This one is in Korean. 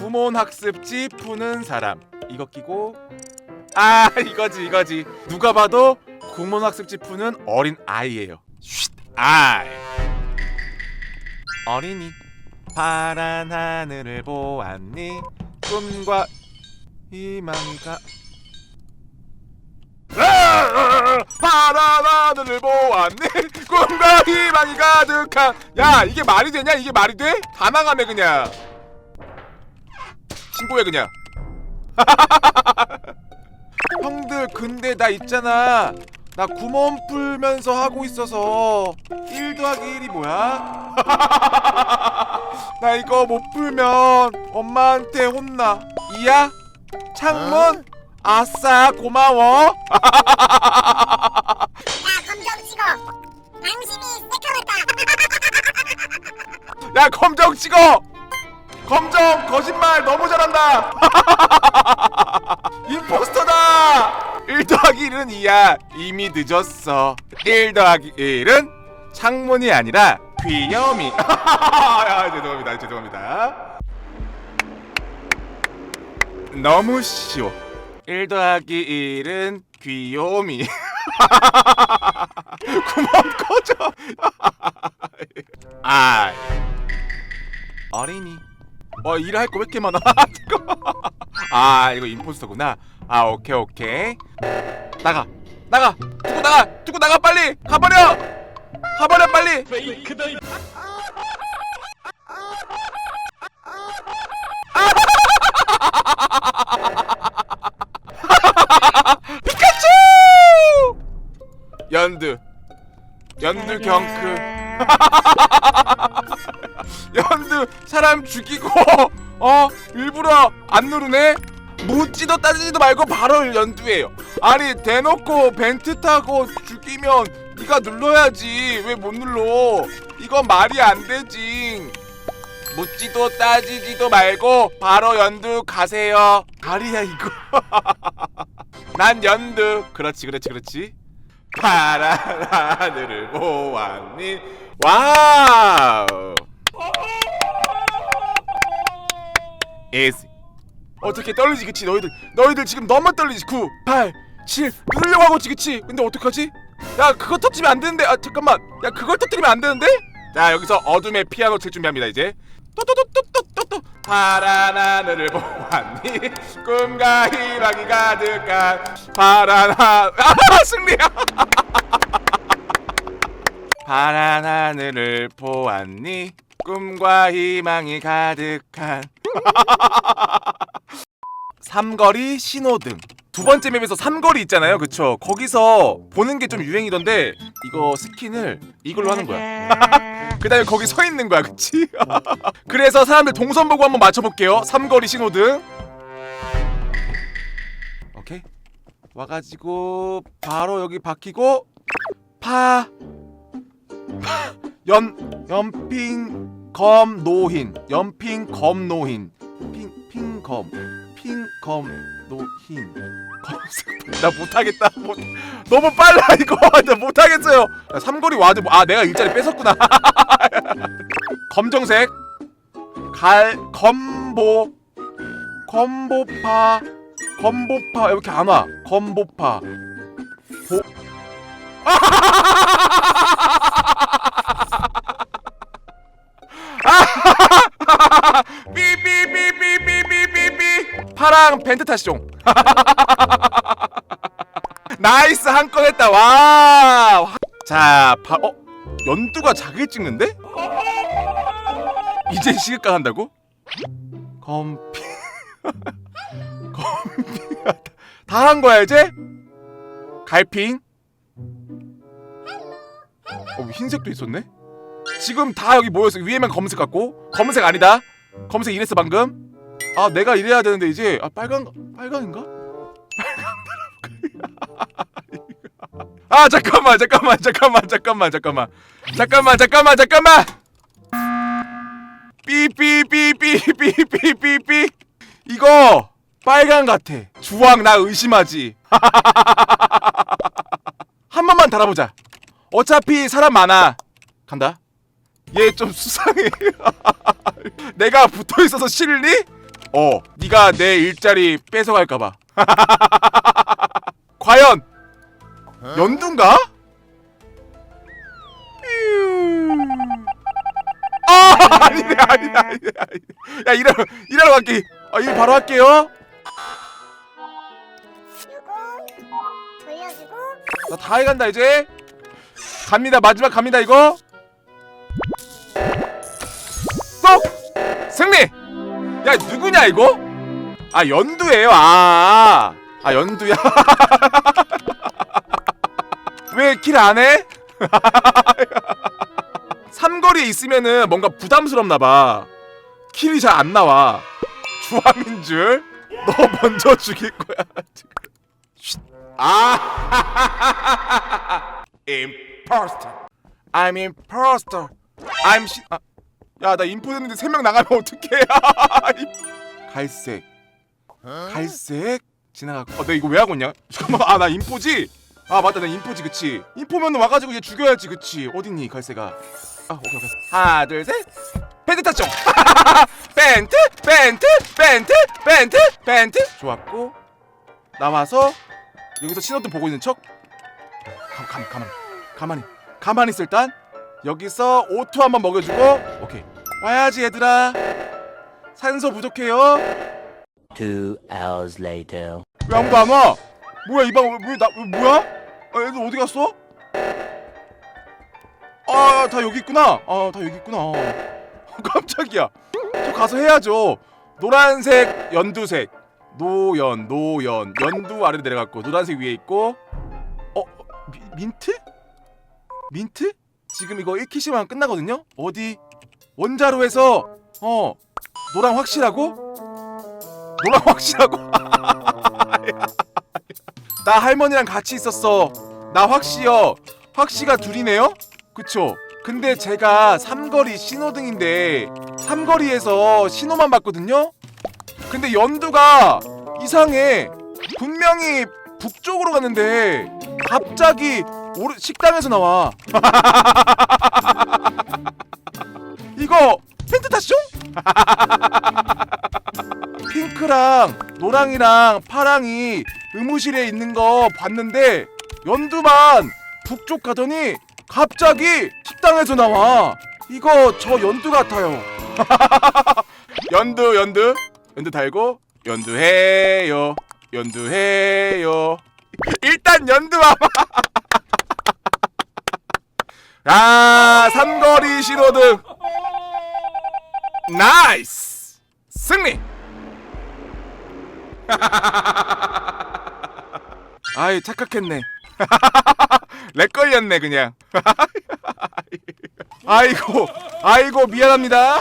구몬 학습지 푸는 사람. 이거 끼고. 아 이거지 이거지. 누가 봐도 구몬 학습지 푸는 어린 아이예요. 쉿 아이. 어린이 파란 하늘을 보았니? 꿈과 희망이가. 아, 파란 하늘을 보았니? 꿈과 희망이 가득한. 야 이게 말이 되냐? 이게 말이 돼? 다 나가네 그냥 신고해 그냥. 형들 근데 나 있잖아. 나 구멍 풀면서 하고 있어서 1 더하기 1이 뭐야? 나 이거 못 풀면 엄마한테 혼나. 이야? 창문? 아싸 고마워. 야 검정 찍어. 당신이 새카맣다. 야 검정 찍어 검정 거짓말 너무 잘한다. 임포스터다. 1 더하기 1은 2야. 이미 늦었어. 1 더하기 1은 창문이 아니라 귀여움이. 야 죄송합니다. 죄송합니다. 너무 쉬워. 1 더하기 1은 귀요미. 구멍 꺼져. 아 어린이 어 일할 거 왜 이렇게 많아. 아 이거 임포스터구나. 아 오케이 오케이. 나가. 나가. 두고 나가. 두고 나가 빨리. 가버려. 가버려 빨리. 피카츄! 연두. 연두 경크. 연두 사람 죽이고 어 일부러 안 누르네? 묻지도 따지지도 말고 바로 연두예요. 아니 대놓고 벤트 타고 죽이면 네가 눌러야지. 왜 못 눌러? 이건 말이 안 되지 묻지도 따지지도 말고 바로 연두 가세요. 가리야 이거. 난 연두. 그렇지 그렇지 그렇지. 파란 하늘을 보았니? 와우 에스. 어떻게 떨리지 그치? 너희들 너희들 지금 너무 떨리지. 9 8 7 누르려고 하고 있지 그치? 근데 어떡하지? 야 그거 터뜨리면 안 되는데. 아 잠깐만. 야 그걸 터뜨리면 안 되는데? 자 여기서 어둠의 피아노 칠 준비합니다 이제. 또또또또또또 파란 하늘을 보았니? 꿈과 희망이 가득한 파란 하 아, 승리야. 파란 하늘을 보았니 꿈과 희망이 가득한 삼거리 신호등. 두 번째 맵에서 삼거리 있잖아요. 그쵸? 거기서 보는 게 좀 유행이던데 이거 스킨을 이걸로 하는 거야. 그 다음에 거기 서 있는 거야. 그치? 그래서 사람들 동선 보고 한번 맞춰볼게요. 삼거리 신호등. 오케이. 와가지고 바로 여기 박히고 파 연, 연핑 검 노흰. 연핑 검 노흰. 핑, 핑검. 핑검 노흰. 검색 나 못하겠다. 못, 너무 빨라 이거. 나 못하겠어요. 야, 삼거리 와드 아 내가 일자리 뺏었구나. 검정색. 갈 검보. 검보파. 검보파. 왜 이렇게 안와. 검보파. 보삐 파랑 벤트 타시종 나이스 한 건 했다 와. 자, 바, 어 연두가 자기 찍는데? 이제 시급가 한다고? 검피 검피 다한 거야 이제? 갈핑 어 흰색도 있었네? 지금 다 여기 모여서 위에만 검은색 같고 검은색 아니다 검은색 이랬어 방금 아 내가 이래야 되는데 이제 아 빨간 빨강인가? 아 잠깐만 잠깐만 잠깐만 잠깐만 잠깐만. 잠깐만 잠깐만 잠깐만! 삐삐삐삐삐삐삐삐. 이거 빨간 같아. 주황 나 의심하지. 한 번만 달아보자. 어차피 사람 많아. 간다. 얘 좀 수상해. 내가 붙어있어서 싫니? 어. 네가 내 일자리 뺏어갈까봐. 과연 연두인가? 아 아니네 아니네 아니네 아니네. 야 일하러 일하러 갈게. 아 일 바로 할게요. 요거 돌려주고 나 다 해간다 이제. 갑니다 마지막 갑니다 이거. 쏙! 승리 야 누구냐 이거? 아 연두예요. 아 아 연두야. 왜킬안 해? 삼거리에 있으면은 뭔가 부담스럽나 봐. 킬이 잘 안 나와. 주황인 줄 너 먼저 죽일 거야 쉿. 아! Imposter. I'm imposter. I'm 시... 아, 야 나 인포 됐는데 세 명 나가면 어떡해? 갈색. 갈색? 지나갔고. 어, 나 이거 왜 하고 있냐? 잠깐만. 아 나 인포지? 아 맞다. 나 인포지 그치? 인포면 와가지고 얘 죽여야지 그치? 어딨니 갈색아? 아 오케이 오케이. 하나 둘셋. 벤트 탔죠? 벤트? 벤트? 벤트? 벤트? 벤트? 좋았고. 나와서 여기서 신호등 보고 있는 척? 가, 가, 가만히. 가만히. 가만히 있을 단 여기서 오토 한번 먹여주고 오케이 와야지 얘들아 산소 부족해요 Two hours later. 왜 아무도 안 와? 뭐야 이방왜나 왜, 뭐야? 아, 애들 어디 갔어? 아 다 여기 있구나. 아다 여기 있구나. 어. 깜짝이야. 저 가서 해야죠. 노란색, 연두색, 노연, 노연, 연두 아래로 내려갔고 노란색 위에 있고. 어 미, 민트? 민트? 지금 이거 1키시만 끝나거든요. 어디? 원자로에서 어 노랑 확실하고? 노랑 확실하고? 나 할머니랑 같이 있었어. 나 확시요. 확시가 둘이네요? 그쵸? 근데 제가 삼거리 신호등인데 삼거리에서 신호만 봤거든요? 근데 연두가 이상해. 분명히 북쪽으로 갔는데 갑자기 오르, 식당에서 나와. 이거 텐트 탔쇼? 핑크랑 노랑이랑 파랑이 의무실에 있는 거 봤는데 연두만 북쪽 가더니 갑자기 식당에서 나와. 이거 저 연두 같아요. 연두 연두. 연두 달고 연두해요. 연두해요. 일단 연두와 아 삼거리 신호등. 나이스. 승리. 아이 착각했네. 렉 걸렸네 그냥. 아이고 아이고 미안합니다